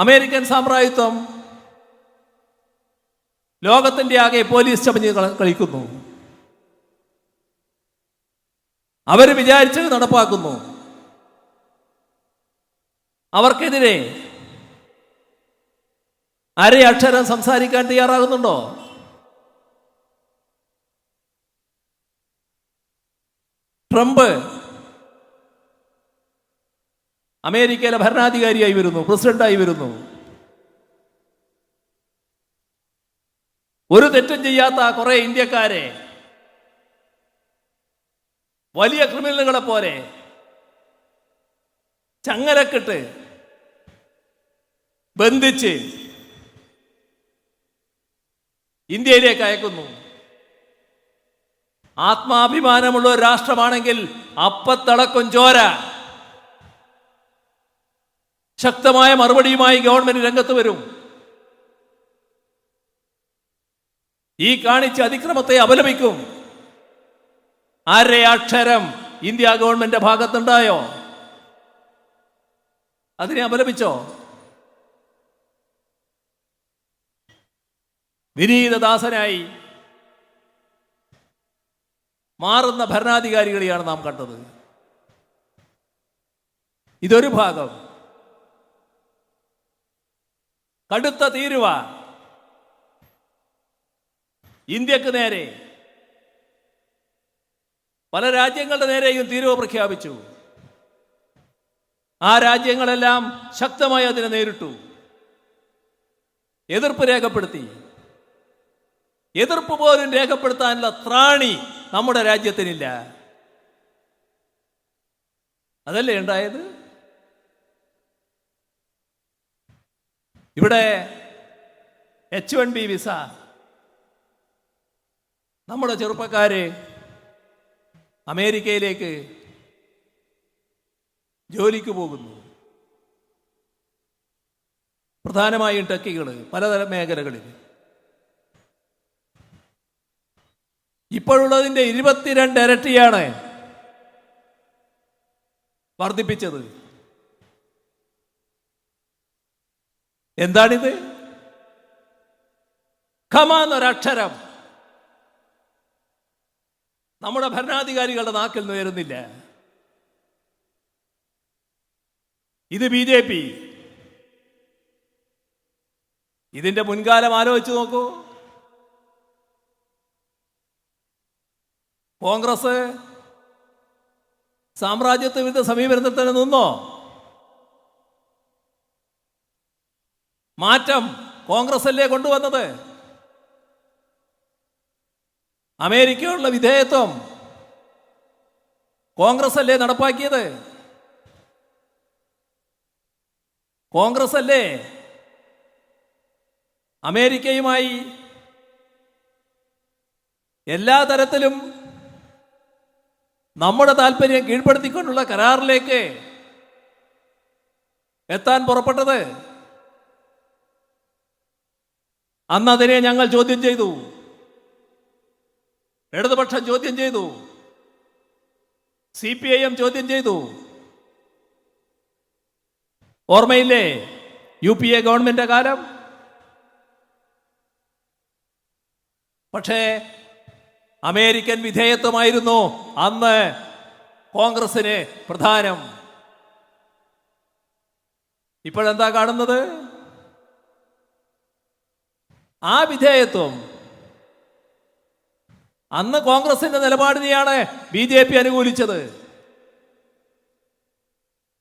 American സാമ്രാജ്യത്വം ലോകത്തിന്റെ ആകെ പോലീസ് ചമഞ്ഞ് കളിക്കുന്നു. അവർ വിചാരിച്ചത് നടപ്പാക്കുന്നു. അവർക്കെതിരെ അരയക്ഷരം സംസാരിക്കാൻ തയ്യാറാകുന്നുണ്ടോ? ട്രംപ് അമേരിക്കയിലെ ഭരണാധികാരിയായി വരുന്നു പ്രസിഡന്റായി വരുന്നു. ഒരു തെറ്റും ചെയ്യാത്ത കുറെ ഇന്ത്യക്കാരെ വലിയ ക്രിമിനലുകളെ പോലെ ചങ്ങലക്കിട്ട് ബന്ധിച്ച് ഇന്ത്യയിലേക്ക് അയക്കുന്നു. ആത്മാഭിമാനമുള്ള ഒരു രാഷ്ട്രമാണെങ്കിൽ അപ്പത്തളക്കും ചോര. ശക്തമായ മറുപടിയുമായി ഗവൺമെന്റ് രംഗത്ത് വരും. ഈ കാണിച്ച അതിക്രമത്തെ അപലപിക്കും. ആരുടെ അക്ഷരം ഇന്ത്യ ഗവൺമെന്റ് ഭാഗത്തുണ്ടായോ? അതിനെ അപലപിച്ചോ? വിനീതദാസനായി മാറുന്ന ഭരണാധികാരികളെയാണ് നാം കണ്ടത്. ഇതൊരു ഭാഗം. കടുത്ത തീരുവ ഇന്ത്യയ്ക്ക് നേരെ പല രാജ്യങ്ങളുടെ നേരെയും തീരുവ പ്രഖ്യാപിച്ചു. ആ രാജ്യങ്ങളെല്ലാം ശക്തമായി അതിനെ നേരിട്ടു. എതിർപ്പ് രേഖപ്പെടുത്തി. എതിർപ്പ് പോലും രേഖപ്പെടുത്താനുള്ള ത്രാണി നമ്മുടെ രാജ്യത്തിനില്ല. അതല്ലേ ഉണ്ടായത്? ഇവിടെ എച്ച് വൺ ബി വിസ നമ്മുടെ ചെറുപ്പക്കാര് അമേരിക്കയിലേക്ക് ജോലിക്ക് പോകുന്നു. പ്രധാനമായും ടെക്കികൾ പലതരം മേഖലകളിൽ. ഇപ്പോഴുള്ളതിന്റെ ഇരുപത്തിരണ്ട് ഇരട്ടിയാണ് വർദ്ധിപ്പിച്ചത്. എന്താണിത്? ഖമ നമ്മുടെ ഭരണാധികാരികളുടെ നാക്കിൽ നിന്ന് ഉയരുന്നില്ല ഇത് ബി ജെ പി. ഇതിന്റെ മുൻകാലം ആലോചിച്ചു നോക്കൂ. കോൺഗ്രസ് സാമ്രാജ്യത്വ വിരുദ്ധ സമീപനത്തിൽ തന്നെ നിന്നോ? മാറ്റം കോൺഗ്രസ് അല്ലേ കൊണ്ടുവന്നത്? അമേരിക്കയുള്ള വിധേയത്വം കോൺഗ്രസ് അല്ലേ നടപ്പാക്കിയത്? കോൺഗ്രസ് അല്ലേ അമേരിക്കയുമായി എല്ലാ തരത്തിലും നമ്മുടെ താല്പര്യം കീഴ്പ്പെടുത്തിക്കൊണ്ടുള്ള കരാറിലേക്ക് എത്താൻ പുറപ്പെട്ടത്? അന്ന് അതിനെ ഞങ്ങൾ ചോദ്യം ചെയ്തു. ഇടതുപക്ഷം ചോദ്യം ചെയ്തു. സി പി ഐ എം ചോദ്യം ചെയ്തു. ഓർമ്മയില്ലേ യു പി എ ഗവൺമെന്റ് കാലം? പക്ഷേ അമേരിക്കൻ വിധേയത്വമായിരുന്നു അന്ന് കോൺഗ്രസിന് പ്രധാനം. ഇപ്പോഴെന്താ കാണുന്നത്? ആ വിധേയത്വം. അന്ന് കോൺഗ്രസിന്റെ നിലപാടിനെയാണ് ബി ജെ പി അനുകൂലിച്ചത്.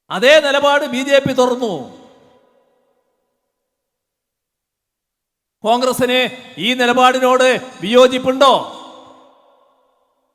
അതേ നിലപാട് ബി ജെ പി തുറന്നു. കോൺഗ്രസിന് ഈ നിലപാടിനോട് വിയോജിപ്പുണ്ടോ?